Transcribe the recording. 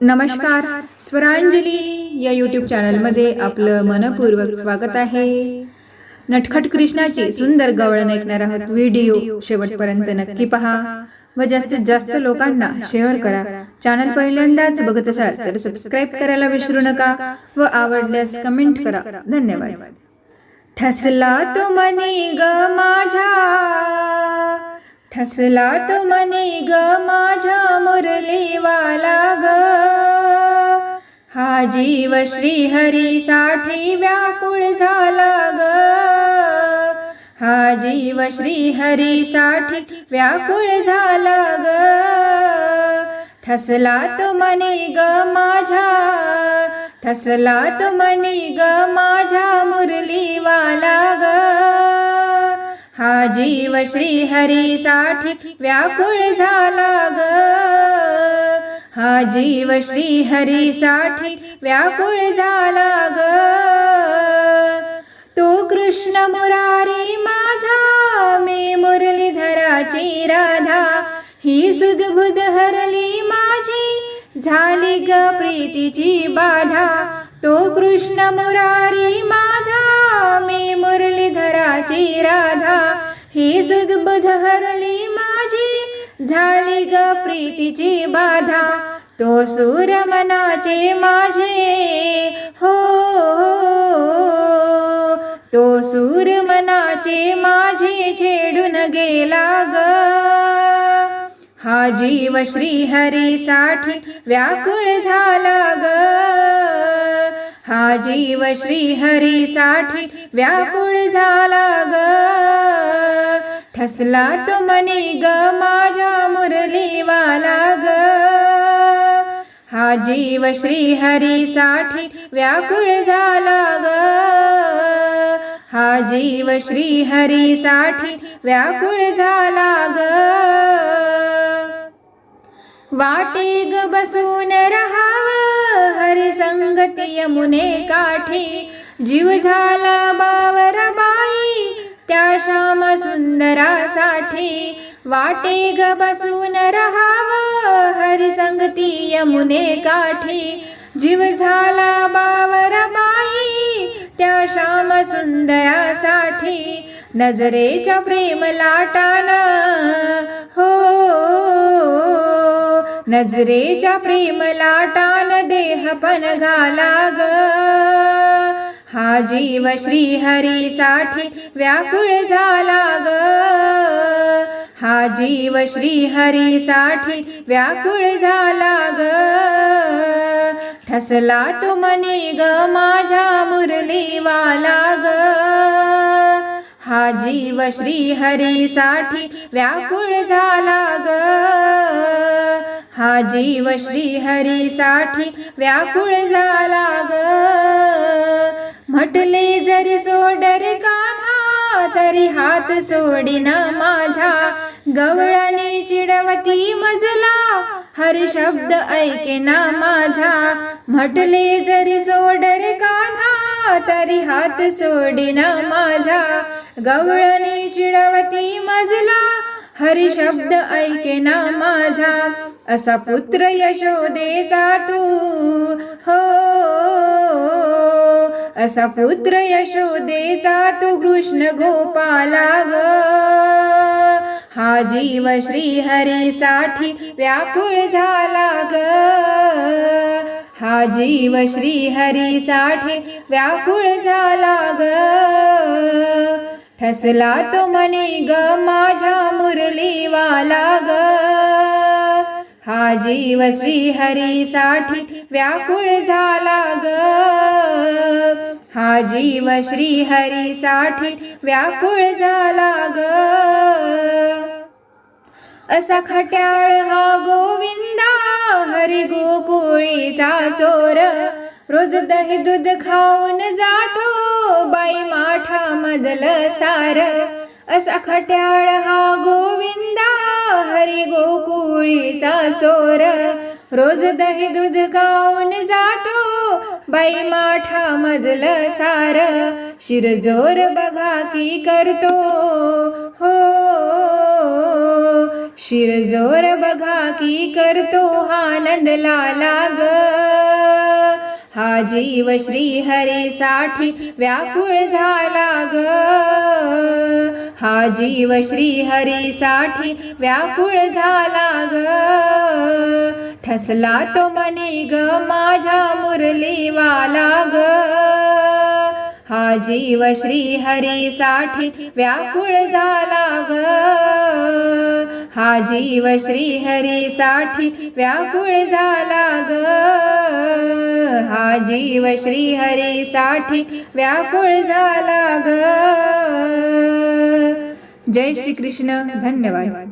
नमस्कार. स्वरांजली या यूट्यूब चॅनलमध्ये आपलं मनपूर्वक स्वागत आहे. नटखट कृष्णाची सुंदर गवळण ऐकणार आहोत. व्हिडिओ शेवटपर्यंत नक्की पहा. व जास्तीत जास्त लोकांना शेअर करा. चॅनल पहिल्यांदाच बघत असाल तर सबस्क्राईब करायला विसरू नका व आवडल्यास कमेंट करा. धन्यवाद. ठसला तो मनी ग माझ्या ठसला तो मनी ग माझ्या मुरलीवाला ग. हा जीव श्रीहरीसाठी व्याकुळ झाला ग. हा जीव श्रीहरीसाठी व्याकुळ झाला ग. ठसला तो मनी ग माझ्या ठसला तो मनी ग माझ्या मुरलीवाला ग. हा जीव श्री हरी साठी व्याकुळ झाला ग. हा जीव श्री हरी साठी व्याकुळ झाला ग. तू कृष्ण मुरारी माझा मी मुरलीधराची राधा. ही सुजबुद हरली माझी झाली ग प्रीतीची बाधा. तो कृष्ण मुरारी माझा मी मुरलीधराची राधा. ही सुजबुद हरली माझी. झाली ग प्रीतीची बाधा. तो सूर मनाचे माझे. हो, हो तो सूर मनाचे माझे छेडून गेला ग. हा जीव श्री हरी साठी व्याकुळ झाला ग. जीव श्री हरी साठी व्याकुळ झाला ग. ठसला तो मनी ग माझ्या मुरलीवाला ग. हा जीव श्री हरी साठी व्याकुळ झाला ग. हा जीव श्री हरी साठी व्याकुळ झाला ग. वाटे ग बसून राहाव हरी संगती यमुने काठी. जीव झाला बावर बाई त्या श्याम सुंदरासाठी. वाटे ग बसून राहाव हरी संगती यमुने काठी. जीव झाला बावर बाई त्या श्याम सुंदरासाठी. नजरेच्या प्रेम लाटाना नजरेच्या प्रेम लाटान देह पण घाला ग हा जीव श्री हरी साठी व्याकुळ झाला ग हा जीव श्री हरी साठी व्याकुळ झाला ग ठसला तो मनी ग माझ्या मुरलीवाला ग हा जीव श्री हरी साठी व्याकुळ झाला ग हा जीव श्री हरी साठी व्याकुळ झाला ग. म्हटले जरी सोडर कान्हा तरी हात सोडिना माझा. गवळणी चिडवती मजला हर शब्द ऐकेना माझा. म्हटले जरी सोडर कान्हा तरी हात सोडिना माझा. गवळणी चिडवती मजला हरी शब्द ऐकेना माझा. असा पुत्र यशोदेचा तू. हो. असा पुत्र यशोदेचा तू कृष्ण गोपाला ग. हा जीव श्री हरी साठी व्याकुळ झाला ग. हा जीव श्री हरी साठी व्याकुळ झाला ग. ठसला तो मनी ग माझ्या मुरलीवाला ग. हा जीव श्रीहरीसाठी साठी व्याकुळ झाला ग. हा जीव श्रीहरीसाठी साठी व्याकुळ झाला ग. असा खट्याळ हा गोविंदा हरी गोकुळीचा चोर. रोज दही दूध खाऊन जातो बाई माठा मधलं सार. असा खट्याळ हा गोविंदा हरी गोकुळीचा चोर. रोज दही दूध खाऊन जातो बाई माठा मधल सार. शिरजोर बघा की करतो हो. शिरजोर बघा की करतो हा नंदलाला ग हा जीव श्री हरी साठी व्याकुळ झाला ग. हा जीव श्री हरी साठी व्याकुळ झाला ग. ठसला तो मनी ग माझ्या मुरलीवाला ग. हा जीव श्री हरी साठी व्याकुळ झाला ग. हा जीव श्री हरी साठी व्याकुळ झाला ग. जीव श्री हरी साठी व्याकुळ झाला ग. जय श्री कृष्ण धन्यवाद.